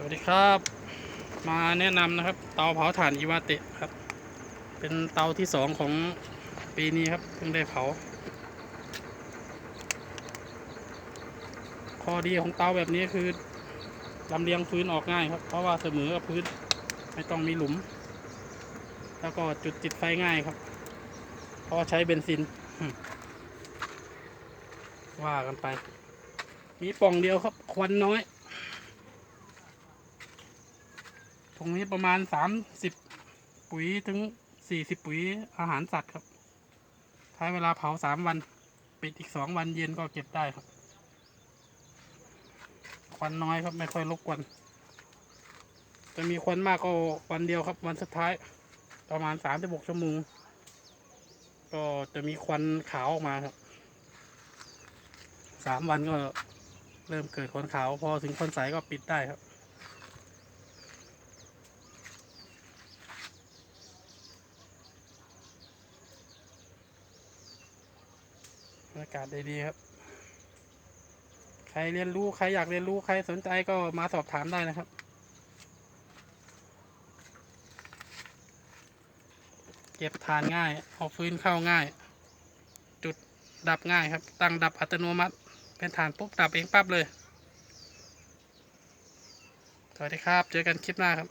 สวัสดีครับ มาแนะนำนะครับ เตาเผาถ่านอิวาเตะครับ เป็นเตาที่สองของปีนี้ครับเพิ่งได้เผา ข้อดีของเตาแบบนี้คือลำเลียงพื้นออกง่ายครับ เพราะว่าเสมอกับพื้นไม่ต้องมีหลุม แล้วก็จุดติดไฟง่ายครับ เพราะใช้เบนซิน ว่ากันไป มีป่องเดียวครับ ควันน้อย ตรงนี้ประมาณสามสิบปุ๋ยถึงสี่สิบปุ๋ยอาหารสัตว์ครับ ใช้เวลาเผาสามวัน ปิดอีกสองวันเย็นก็เก็บได้ครับ ควันน้อยครับไม่ค่อยรบกวน จะมีควันมากก็วันเดียวครับ วันสุดท้าย ประมาณสามสิบหกชั่วโมง ก็จะมีควันขาวออกมาครับสามวันก็เริ่มเกิดควันขาว พอถึงควันใสก็ปิดได้ครับ บรรยากาศดีๆครับ ใครเรียนรู้ใครอยากเรียนรู้ใครสนใจก็มาสอบถามได้นะครับ เก็บทานง่ายเอาฟื้นเข้าง่าย จุดดับง่ายครับ ตั้งดับอัตโนมัติ เป็นฐานปุ๊บดับเองปั๊บเลย สวัสดีครับ เจอกันคลิปหน้าครับ